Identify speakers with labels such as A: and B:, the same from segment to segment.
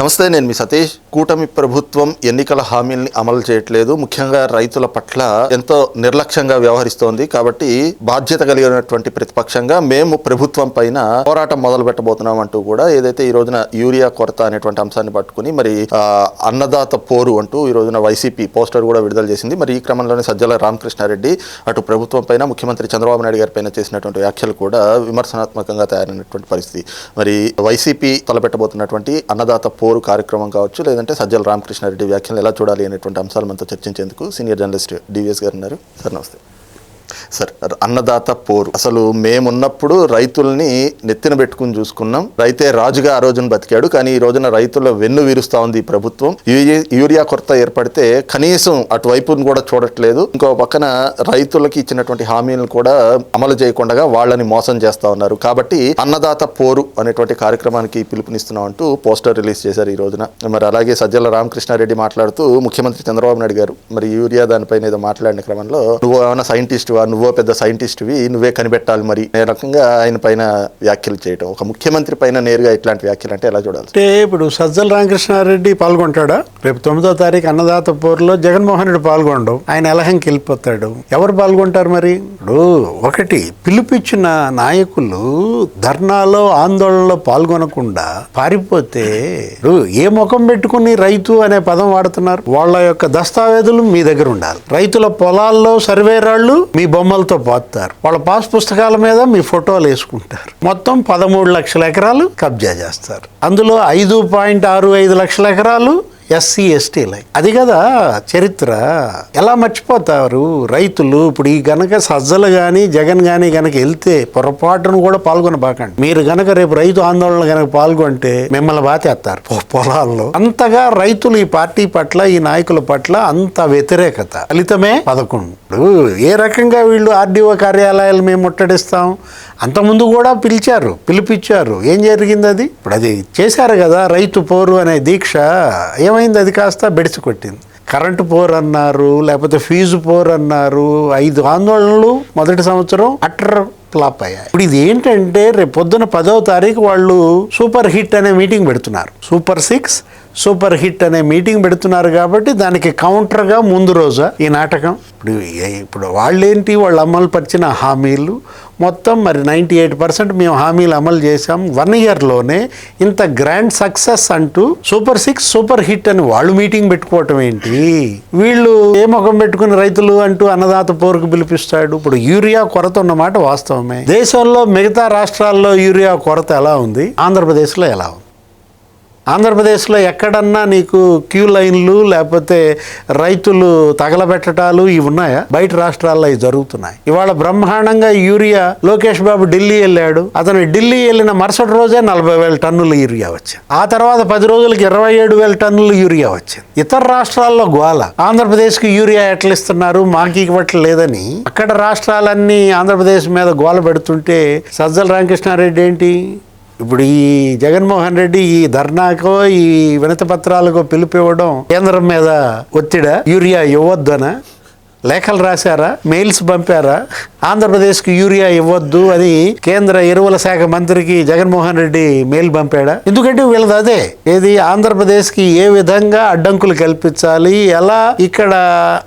A: నమస్తే నేను మీ సతీష్. కూటమి ప్రభుత్వం ఎన్నికల హామీల్ని అమలు చేయట్లేదు. ముఖ్యంగా రైతుల పట్ల ఎంతో నిర్లక్ష్యంగా వ్యవహరిస్తోంది. కాబట్టి బాధ్యత కలిగినటువంటి ప్రతిపక్షంగా మేము ప్రభుత్వం పైన పోరాటం మొదలు పెట్టబోతున్నాం అంటూ కూడా ఏదైతే ఈ రోజున యూరియా కొరత అనేటువంటి అంశాన్ని పట్టుకుని మరి అన్నదాత పోరు అంటూ ఈ రోజున వైసీపీ పోస్టర్ కూడా విడుదల చేసింది. మరి ఈ క్రమంలోనే సజ్జల రామకృష్ణారెడ్డి అటు ప్రభుత్వం పైన ముఖ్యమంత్రి చంద్రబాబు నాయుడు గారి పైన చేసినటువంటి వ్యాఖ్యలు కూడా విమర్శనాత్మకంగా తయారైనటువంటి పరిస్థితి. మరి వైసీపీ తలపెట్టబోతున్నటువంటి అన్నదాత పోరు కార్యక్రమం కావచ్చు లేదంటే సజ్జల రామకృష్ణారెడ్డి వ్యాఖ్యలు ఎలా చూడాలి అనేటువంటి అంశాలు మనతో చర్చించేందుకు సీనియర్ జర్నలిస్ట్ డివిఎస్ గారు ఉన్నారు. సార్ నమస్తే. సార్ అన్నదాత పోరు. అసలు మేమున్నప్పుడు రైతుల్ని నెత్తిన పెట్టుకుని చూసుకున్నాం. రైతే రాజుగా ఆ రోజున బతికాడు కానీ ఈ రోజున రైతుల వెన్ను వీరుస్తా ఉంది ఈ ప్రభుత్వం. యూ- యూరియా కొరత ఏర్పడితే కనీసం అటువైపును కూడా చూడట్లేదు. ఇంకో పక్కన రైతులకి ఇచ్చినటువంటి హామీలను కూడా అమలు చేయకుండా వాళ్ళని మోసం చేస్తా ఉన్నారు. కాబట్టి అన్నదాత పోరు అనేటువంటి కార్యక్రమానికి పిలుపునిస్తున్నాం అంటూ పోస్టర్ రిలీజ్ చేశారు ఈ రోజున. మరి అలాగే సజ్జల రామకృష్ణారెడ్డి మాట్లాడుతూ ముఖ్యమంత్రి చంద్రబాబు నాయుడు గారు మరి యూరియా దానిపైన ఏదో మాట్లాడిన క్రమంలో నువ్వు ఏమైనా సైంటిస్ట్ నువ్వో పెద్ద సైంటిస్ట్వి నువ్వే కనిపెట్టాలి మరి. అనే రకంగా ఆయన పైన వ్యాఖ్యలు చేయటం. ఒక ముఖ్యమంత్రి పైన నేరుగా ఇట్లాంటి వ్యాఖ్యలు అంటే ఎలా చూడాలి?
B: అంటే ఇప్పుడు సజ్జల రామకృష్ణారెడ్డి పాల్గొంటాడా? రేపు తొమ్మిదో తారీఖు అన్నదాత పోరులో జగన్మోహన్ రెడ్డి పాల్గొనడం. ఆయన ఎలహంకి వెళ్ళిపోతాడు ఎవరు పాల్గొంటారు మరి? ఇప్పుడు ఒకటి పిలుపిచ్చిన నాయకులు ధర్నాలో ఆందోళనలో పాల్గొనకుండా పారిపోతే ఏ ముఖం పెట్టుకుని రైతు అనే పదం వాడుతున్నారు? వాళ్ళ యొక్క దస్తావేజులు మీ దగ్గర ఉండాలి. రైతుల పొలాల్లో సర్వేరాళ్ళు మీ బొమ్మలతో పోతారు. వాళ్ళ పాస్ పుస్తకాల మీద మీ ఫోటోలు వేసుకుంటారు. మొత్తం పదమూడు లక్షల ఎకరాలు కబ్జా చేస్తారు. అందులో ఐదు పాయింట్ ఆరు ఐదు లక్షల ఎకరాలు ఎస్సీ ఎస్టీలై అది కదా చరిత్ర. ఎలా మర్చిపోతారు రైతులు? ఇప్పుడు ఈ గనక సజ్జలు కానీ జగన్ కానీ గనక వెళ్తే పొరపాటును కూడా పాల్గొనబాకండి. మీరు గనక రేపు రైతు ఆందోళన గనక పాల్గొంటే మిమ్మల్ని బాతేస్తారు పొ- పొలాల్లో. అంతగా రైతులు ఈ పార్టీ పట్ల ఈ నాయకుల పట్ల అంత వ్యతిరేకత. ఫలితమే పదకొండు. ఏ రకంగా వీళ్ళు ఆర్డీఓ కార్యాలయాలు మేము ముట్టడిస్తాం? అంతకుముందు కూడా పిలిచారు పిలిపించారు. ఏం జరిగింది అది? ఇప్పుడు అది చేశారు కదా రైతు పోరు అనే దీక్ష. ఏమైంది? అది కాస్త బెడిసి కొట్టింది. కరెంటు పోర్ అన్నారు లేకపోతే ఫీజు పోర్ అన్నారు ఐదు ఆందోళనలు మొదటి సంవత్సరం అట్ర ఫ్లాప్ అయ్యాయి. ఇప్పుడు ఇది ఏంటంటే రేపు పొద్దున పదవ తారీఖు వాళ్ళు సూపర్ హిట్ అనే మీటింగ్ పెడుతున్నారు. సూపర్ సిక్స్ సూపర్ హిట్ అనే మీటింగ్ పెడుతున్నారు కాబట్టి దానికి కౌంటర్గా ముందు రోజా ఈ నాటకం. ఇప్పుడు ఇప్పుడు వాళ్ళేంటి? వాళ్ళు అమలు పరిచిన హామీలు. మొత్తం మరి నైంటీ ఎయిట్ పర్సెంట్ మేము హామీలు అమలు చేశాం. వన్ ఇయర్లోనే ఇంత గ్రాండ్ సక్సెస్ అంటూ సూపర్ సిక్స్ సూపర్ హిట్ అని వాళ్ళు మీటింగ్ పెట్టుకోవటం ఏంటి? వీళ్ళు ఏ ముఖం పెట్టుకుని రైతులు అంటూ అన్నదాత పోరుకు పిలిపిస్తాడు? ఇప్పుడు యూరియా కొరత ఉన్నమాట వాస్తవమే. దేశంలో మిగతా రాష్ట్రాల్లో యూరియా కొరత ఎలా ఉంది? ఆంధ్రప్రదేశ్లో ఎలా ఉంది? ఆంధ్రప్రదేశ్లో ఎక్కడన్నా నీకు క్యూ లైన్లు లేకపోతే రైతులు తగలబెట్టడాలు ఇవి ఉన్నాయా? బయట రాష్ట్రాల్లో ఇవి జరుగుతున్నాయి. ఇవాళ బ్రహ్మాండంగా యూరియా లోకేష్ బాబు ఢిల్లీ వెళ్ళాడు. అతను ఢిల్లీ వెళ్ళిన మరుసటి రోజే నలభై వేల టన్నుల యూరియా వచ్చింది. ఆ తర్వాత పది రోజులకి ఇరవై ఏడు వేల టన్నుల యూరియా వచ్చింది. ఇతర రాష్ట్రాల్లో గోల. ఆంధ్రప్రదేశ్కి యూరియా ఎట్లా ఇస్తున్నారు? మాకు ఇవ్వట్లేదని అక్కడ రాష్ట్రాలన్నీ ఆంధ్రప్రదేశ్ మీద గోల పెడుతుంటే సజ్జల రామకృష్ణారెడ్డి ఏంటి? ఇప్పుడు ఈ జగన్మోహన్ రెడ్డి ఈ ధర్నాకో ఈ వినతి పత్రాలకో పిలిపివ్వడం కేంద్రం మీద ఒత్తిడా? యూరియా ఇవ్వద్దనా? లేఖలు రాశారా? మెయిల్స్ పంపారా? ఆంధ్రప్రదేశ్కి యూరియా ఇవ్వద్దు అని కేంద్ర ఎరువుల శాఖ మంత్రికి జగన్మోహన్ రెడ్డి మెయిల్ పంపాడా? ఎందుకంటే వీళ్ళది అదే. ఏది? ఆంధ్రప్రదేశ్కి ఏ విధంగా అడ్డంకులు కల్పించాలి? ఎలా ఇక్కడ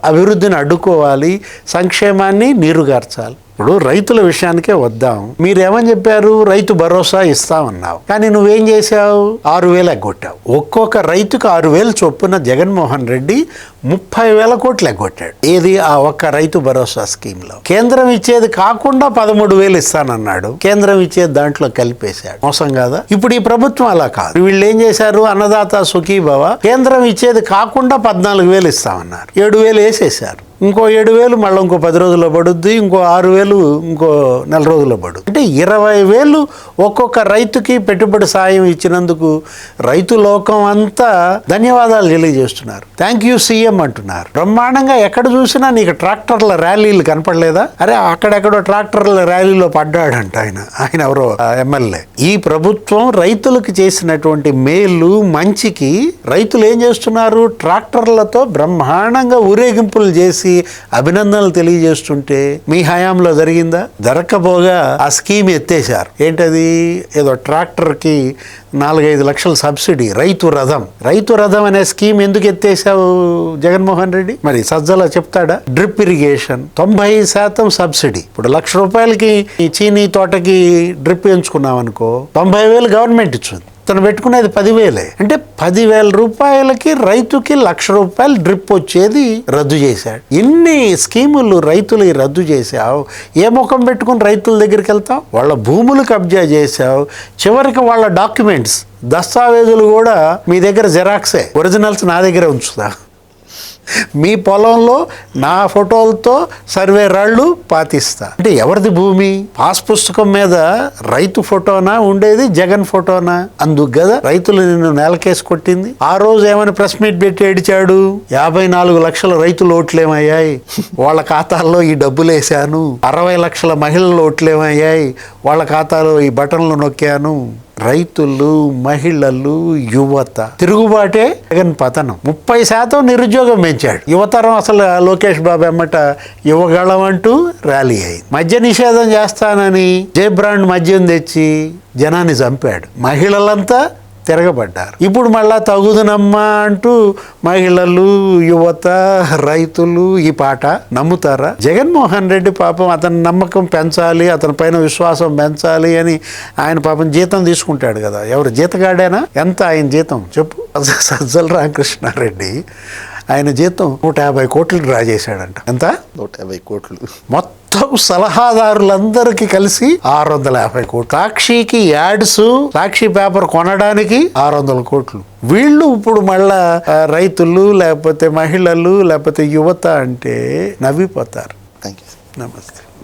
B: అభివృద్ధిని అడ్డుకోవాలి? సంక్షేమాన్ని నీరుగార్చాలి. ఇప్పుడు రైతుల విషయానికే వద్దాం. మీరేమని చెప్పారు? రైతు భరోసా ఇస్తామన్నావు. కానీ నువ్వేం చేశావు? ఆరు వేలు ఎగ్గొట్టావు. ఒక్కొక్క రైతుకు ఆరు వేలు చొప్పున జగన్మోహన్ రెడ్డి ముప్పై వేల కోట్లు ఎగ్గొట్టాడు. ఏది? ఆ ఒక్క రైతు భరోసా స్కీమ్లో. కేంద్రం ఇచ్చేది కాకుండా పదమూడు వేలు ఇస్తానన్నాడు. కేంద్రం ఇచ్చేది దాంట్లో కలిపేశాడు. మోసం కాదా? ఇప్పుడు ఈ ప్రభుత్వం అలా కాదు. వీళ్ళు ఏం చేశారు? అన్నదాత సుఖీభవ. కేంద్రం ఇచ్చేది కాకుండా పద్నాలుగు వేలు ఇస్తామన్నారు. ఏడు వేలు వేసేశారు. ఇంకో ఏడు వేలు మళ్ళీ ఇంకో పది రోజుల్లో పడుద్ది ఇంకో ఆరు వేలు ఇంకో నెల రోజుల్లో పడుద్ది. అంటే ఇరవై వేలు ఒక్కొక్క రైతుకి పెట్టుబడి సాయం ఇచ్చినందుకు రైతు లోకం అంతా ధన్యవాదాలు తెలియజేస్తున్నారు. థ్యాంక్ యూ సీఎం అంటున్నారు. బ్రహ్మాండంగా ఎక్కడ చూసినా నీకు ట్రాక్టర్ల ర్యాలీలు కనపడలేదా? అరే అక్కడెక్కడో ట్రాక్టర్ల ర్యాలీలో పడ్డాడంట ఆయన. ఆయన ఎవరో? ఎమ్మెల్యే. ఈ ప్రభుత్వం రైతులకు చేసినటువంటి మేలు మంచికి రైతులు ఏం చేస్తున్నారు? ట్రాక్టర్లతో బ్రహ్మాండంగా ఊరేగింపులు చేసి అభినందనలు తెలియజేస్తుంటే మీ హయాంలో జరిగిందా? దొరక్కపోగా ఆ స్కీమ్ ఎత్తేశారు. ఏంటది? ఏదో ట్రాక్టర్కి నాలుగైదు లక్షల సబ్సిడీ రైతు రథం. రైతు రథం అనే స్కీమ్ ఎందుకు ఎత్తేసావు జగన్మోహన్ రెడ్డి? మరి సజ్జల చెప్తాడా? డ్రిప్ ఇరిగేషన్ తొంభై శాతం సబ్సిడీ. ఇప్పుడు లక్ష రూపాయలకి ఈ చీనీ తోటకి డ్రిప్ ఎంచుకున్నాం అనుకో తొంభై వేలు గవర్నమెంట్ ఇచ్చింది. తను పెట్టుకునేది పదివేలే. అంటే పదివేల రూపాయలకి రైతుకి లక్ష రూపాయలు డ్రిప్ వచ్చేది రద్దు చేశాడు. ఇన్ని స్కీములు రైతులు రద్దు చేశావు? ఏ ముఖం పెట్టుకుని రైతుల దగ్గరికి వెళ్తావు? వాళ్ళ భూములు కబ్జా చేశావు. చివరికి వాళ్ళ డాక్యుమెంట్స్ దస్తావేజులు కూడా మీ దగ్గర జెరాక్సే. ఒరిజినల్స్ నా దగ్గర ఉంచుతా. మీ పొలంలో నా ఫోటోలతో సర్వే రాళ్ళు పాతిస్తా. అంటే ఎవరిది భూమి? పాస్ పుస్తకం మీద రైతు ఫోటోనా? ఉండేది జగన్ ఫోటోనా? అందుకు కదా రైతులు నిన్ను నేలకేసి కొట్టింది. ఆ రోజు ఏమని ప్రెస్ మీట్ పెట్టి ఏడిచాడు? యాభై నాలుగు లక్షల రైతులు ఓట్లేమయ్యాయి. వాళ్ళ ఖాతాల్లో ఈ డబ్బులు వేశాను. అరవై లక్షల మహిళలు ఓట్లేమయ్యాయి. వాళ్ళ ఖాతాలో ఈ బటన్లు నొక్కాను. రైతులు మహిళలు యువత. తిరుగుబాటే జగన్ పతనం. ముప్పై శాతం నిరుద్యోగం పెంచాడు. యువతరం అసలు లోకేష్ బాబు ఎమ్మట యువగళం అంటూ ర్యాలీ అయింది. మద్య నిషేధం చేస్తానని జే బ్రాండ్ మద్యం తెచ్చి జనాన్ని చంపాడు. మహిళలంతా తిరగబడ్డారు. ఇప్పుడు మళ్ళా తగుదనమ్మా అంటూ మహిళలు యువత రైతులు ఈ పాట నమ్ముతారా? జగన్మోహన్ రెడ్డి పాపం అతని నమ్మకం పెంచాలి అతని పైన విశ్వాసం పెంచాలి అని ఆయన పాపం జీతం తీసుకుంటాడు కదా. ఎవరు? జీతగాడేనా? ఎంత ఆయన జీతం? చెప్పు. సజ్జల రామకృష్ణారెడ్డి ఆయన జీతం నూట యాభై కోట్లు డ్రా చేశాడంట. ఎంత?
A: నూట యాభై కోట్లు.
B: మొత్తం సలహాదారులందరికీ కలిసి ఆరు వందల యాభై కోట్లు. సాక్షికి యాడ్స్ సాక్షి పేపర్ కొనడానికి ఆరు వందల కోట్లు. వీళ్ళు ఇప్పుడు మళ్ళా రైతులు లేకపోతే మహిళలు లేకపోతే యువత అంటే నవ్విపోతారు.
A: థ్యాంక్ యూ
B: నమస్తే.